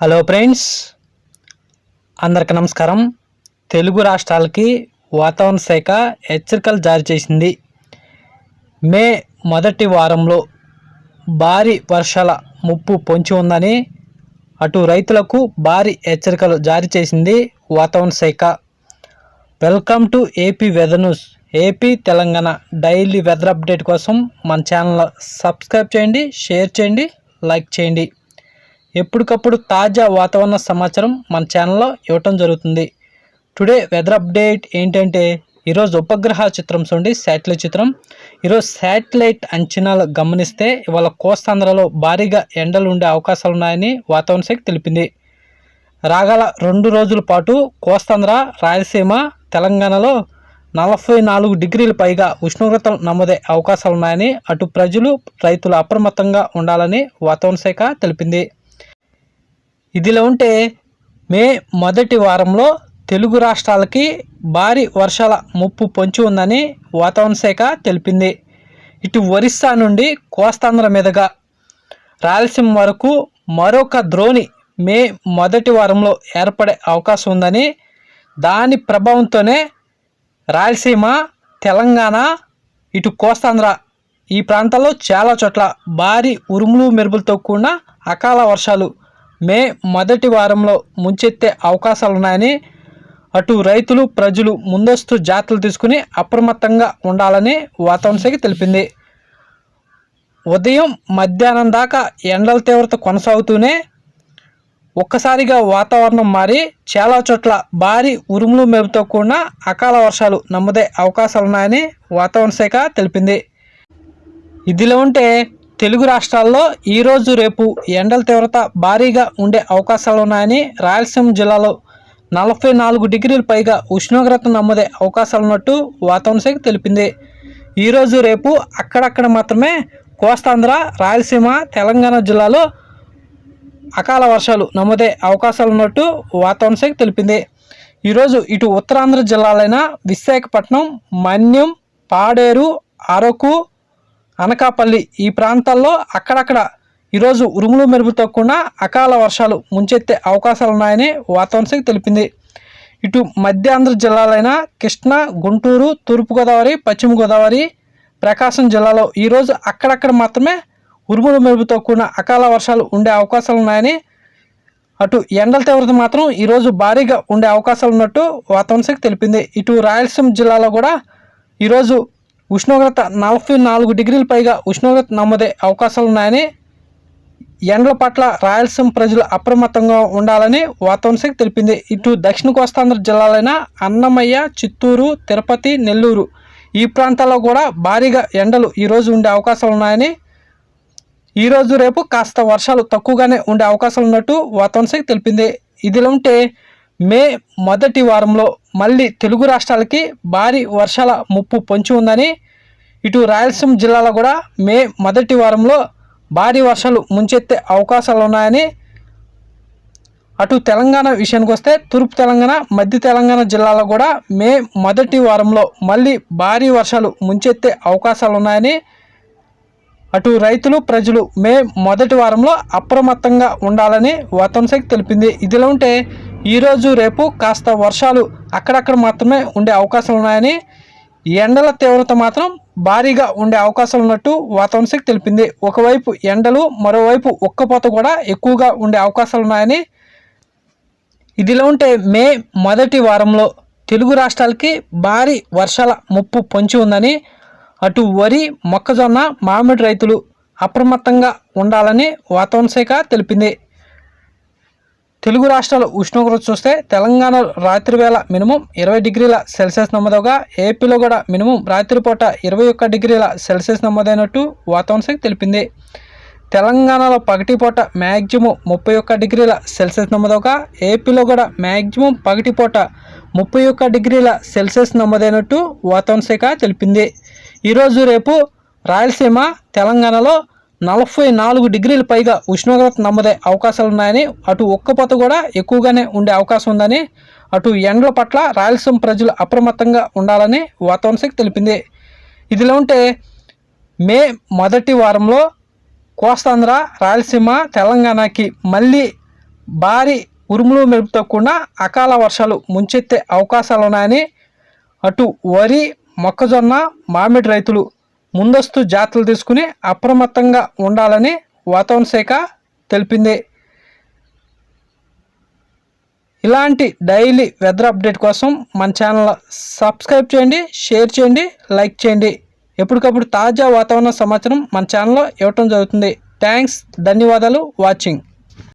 Hello friends అందరికి నమస్కారం. తెలుగు రాష్ట్రాలకి వాతావరణ శాఖ హెచ్చరికలు జారీ చేసింది. మే మొదటి వారంలో భారీ వర్షాల ముప్పు పొంచి ఉందని అటు రైతులకు భారీ హెచ్చరికలు జారీ చేసింది వాతావరణ శాఖ. Welcome to AP weather news. AP Telangana daily weather update కోసం మన ఛానల్ సబ్స్క్రైబ్ చేయండి షేర్ చేయండి లైక్ చేయండి. ఎప్పటికప్పుడు తాజా వాతావరణ సమాచారం మన ఛానల్లో ఇవ్వటం జరుగుతుంది. టుడే వెదర్ అప్డేట్ ఏంటంటే ఈరోజు ఉపగ్రహ చిత్రం చూడండి శాటిలైట్ చిత్రం. ఈరోజు శాటిలైట్ అంచనాలు గమనిస్తే ఇవాళ కోస్తాంధ్రలో భారీగా ఎండలు ఉండే అవకాశాలు ఉన్నాయని వాతావరణ శాఖ తెలిపింది. రాగల రెండు రోజుల పాటు కోస్తాంధ్ర రాయలసీమ తెలంగాణలో నలభై నాలుగు డిగ్రీల పైగా ఉష్ణోగ్రతలు నమోదే అవకాశాలు ఉన్నాయని అటు ప్రజలు రైతులు అప్రమత్తంగా ఉండాలని వాతావరణ శాఖ తెలిపింది. ఇదిలా ఉంటే మే మొదటి వారంలో తెలుగు రాష్ట్రాలకి భారీ వర్షాల ముప్పు పొంచి ఉందని వాతావరణ శాఖ తెలిపింది. ఇటు ఒరిస్సా నుండి కోస్తాంధ్ర మీదుగా రాయలసీమ వరకు మరొక ద్రోణి మే మొదటి వారంలో ఏర్పడే అవకాశం ఉందని దాని ప్రభావంతోనే రాయలసీమ తెలంగాణ ఇటు కోస్తాంధ్ర ఈ ప్రాంతాల్లో చాలా చోట్ల భారీ ఉరుములు మెరుపులతో కూడిన అకాల వర్షాలు మే మొదటి వారంలో ముంచెత్తే అవకాశాలున్నాయని అటు రైతులు ప్రజలు ముందస్తు జాగ్రత్తలు తీసుకుని అప్రమత్తంగా ఉండాలని వాతావరణ శాఖ తెలిపింది. ఉదయం మధ్యాహ్నం దాకా ఎండల తీవ్రత కొనసాగుతూనే ఒక్కసారిగా వాతావరణం మారి చాలా చోట్ల భారీ ఉరుములు మెరుపుతో కూడిన అకాల వర్షాలు నమ్మదే అవకాశాలున్నాయని వాతావరణ శాఖ తెలిపింది. ఇదిలో ఉంటే తెలుగు రాష్ట్రాల్లో ఈరోజు రేపు ఎండల తీవ్రత భారీగా ఉండే అవకాశాలు ఉన్నాయని రాయలసీమ జిల్లాలో నలభై నాలుగు డిగ్రీల పైగా ఉష్ణోగ్రత నమోదే అవకాశాలు ఉన్నట్టు వాతావరణ శాఖ తెలిపింది. ఈరోజు రేపు అక్కడక్కడ మాత్రమే కోస్తాంధ్ర రాయలసీమ తెలంగాణ జిల్లాలో అకాల వర్షాలు నమోదే అవకాశాలు ఉన్నట్టు వాతావరణ శాఖ తెలిపింది. ఈరోజు ఇటు ఉత్తరాంధ్ర జిల్లాలైన విశాఖపట్నం మన్యం పాడేరు అరకు అనకాపల్లి ఈ ప్రాంతాల్లో అక్కడక్కడ ఈరోజు ఉరుములు మెరుపుతో కూడిన అకాల వర్షాలు ముంచెత్తే అవకాశాలు ఉన్నాయని వాతావరణ శాఖ తెలిపింది. ఇటు మధ్యాంధ్ర జిల్లాలైన కృష్ణా గుంటూరు తూర్పుగోదావరి పశ్చిమ గోదావరి ప్రకాశం జిల్లాలో ఈరోజు అక్కడక్కడ మాత్రమే ఉరుములు మెరుపుతో కూడిన అకాల వర్షాలు ఉండే అవకాశాలు ఉన్నాయని అటు ఎండల తీవ్రత మాత్రం ఈరోజు భారీగా ఉండే అవకాశాలు ఉన్నట్టు వాతావరణ శాఖ తెలిపింది. ఇటు రాయలసీమ జిల్లాలో కూడా ఈరోజు ఉష్ణోగ్రత నలభై నాలుగు డిగ్రీల పైగా ఉష్ణోగ్రత నమోదే అవకాశాలు ఉన్నాయని ఎండల పట్ల రాయలసీమ ప్రజలు అప్రమత్తంగా ఉండాలని వాతావరణ శాఖ తెలిపింది. ఇటు దక్షిణ కోస్తాంధ్ర జిల్లాలైన అన్నమయ్య చిత్తూరు తిరుపతి నెల్లూరు ఈ ప్రాంతాల్లో కూడా భారీగా ఎండలు ఈరోజు ఉండే అవకాశాలు ఉన్నాయని ఈరోజు రేపు కాస్త వర్షాలు తక్కువగానే ఉండే అవకాశాలు ఉన్నట్టు వాతావరణ శాఖ తెలిపింది. ఇదిలా ఉంటే మే మొదటి వారంలో మళ్ళీ తెలుగు రాష్ట్రాలకి భారీ వర్షాల ముప్పు పొంచి ఉందని ఇటు రాయలసీమ జిల్లాలో కూడా మే మొదటి వారంలో భారీ వర్షాలు ముంచెత్తే అవకాశాలు ఉన్నాయని అటు తెలంగాణ విషయానికి వస్తే తూర్పు తెలంగాణ మధ్య తెలంగాణ జిల్లాలో కూడా మే మొదటి వారంలో మళ్ళీ భారీ వర్షాలు ముంచెత్తే అవకాశాలు ఉన్నాయని అటు రైతులు ప్రజలు మే మొదటి వారంలో అప్రమత్తంగా ఉండాలని వాతావరణ శాఖ తెలిపింది. ఇదిలా ఉంటే ఈరోజు రేపు కాస్త వర్షాలు అక్కడక్కడ మాత్రమే ఉండే అవకాశాలు ఉన్నాయని ఎండల తీవ్రత మాత్రం భారీగా ఉండే అవకాశాలు ఉన్నట్టు వాతావరణ శాఖ తెలిపింది. ఒకవైపు ఎండలు మరోవైపు ఉక్కపోత కూడా ఎక్కువగా ఉండే అవకాశాలు ఉన్నాయని ఇదిలా ఉంటే మే మొదటి వారంలో తెలుగు రాష్ట్రాలకి భారీ వర్షాల ముప్పు పొంచి ఉందని అటు వరి మొక్కజొన్న మామిడి రైతులు అప్రమత్తంగా ఉండాలని వాతావరణ శాఖ తెలిపింది. తెలుగు రాష్ట్రాల ఉష్ణోగ్రత చూస్తే తెలంగాణ రాత్రి వేళ మినిమం ఇరవై డిగ్రీల సెల్సియస్ నమోదవగా ఏపీలో కూడా మినిమం రాత్రిపూట ఇరవై ఒక్క డిగ్రీల సెల్సియస్ నమోదైనట్టు వాతావరణ శాఖ తెలిపింది. తెలంగాణలో పగటిపూట మ్యాక్సిమం ముప్పై ఒక్క డిగ్రీల సెల్సియస్ నమోదవగా ఏపీలో కూడా మ్యాక్సిమం పగటిపూట ముప్పై ఒక్క డిగ్రీల సెల్సియస్ నమోదైనట్టు వాతావరణ శాఖ తెలిపింది. ఈరోజు రేపు రాయలసీమ తెలంగాణలో నలభై నాలుగు డిగ్రీల పైగా ఉష్ణోగ్రత నమ్మదే అవకాశాలు ఉన్నాయని అటు ఉక్కపోత కూడా ఎక్కువగానే ఉండే అవకాశం ఉందని అటు ఎండల పట్ల రాయలసీమ ప్రజలు అప్రమత్తంగా ఉండాలని వాతావరణ శాఖ తెలిపింది. ఇదిలా ఉంటే మే మొదటి వారంలో కోస్తాంధ్ర రాయలసీమ తెలంగాణకి మళ్ళీ భారీ ఉరుములు మెరుపుతో కూడిన అకాల వర్షాలు ముంచెత్తే అవకాశాలు ఉన్నాయని అటు వరి మొక్కజొన్న మామిడి రైతులు ముందస్తు జాతలు తీసుకుని అప్రమత్తంగా ఉండాలని వాతావరణ శాఖ తెలిపింది. ఇలాంటి డైలీ వెదర్ అప్డేట్ కోసం మన ఛానల్ సబ్స్క్రైబ్ చేయండి షేర్ చేయండి లైక్ చేయండి. ఎప్పటికప్పుడు తాజా వాతావరణ సమాచారం మన ఛానల్లో ఇవ్వటం జరుగుతుంది. థ్యాంక్స్ ధన్యవాదాలు వాచింగ్.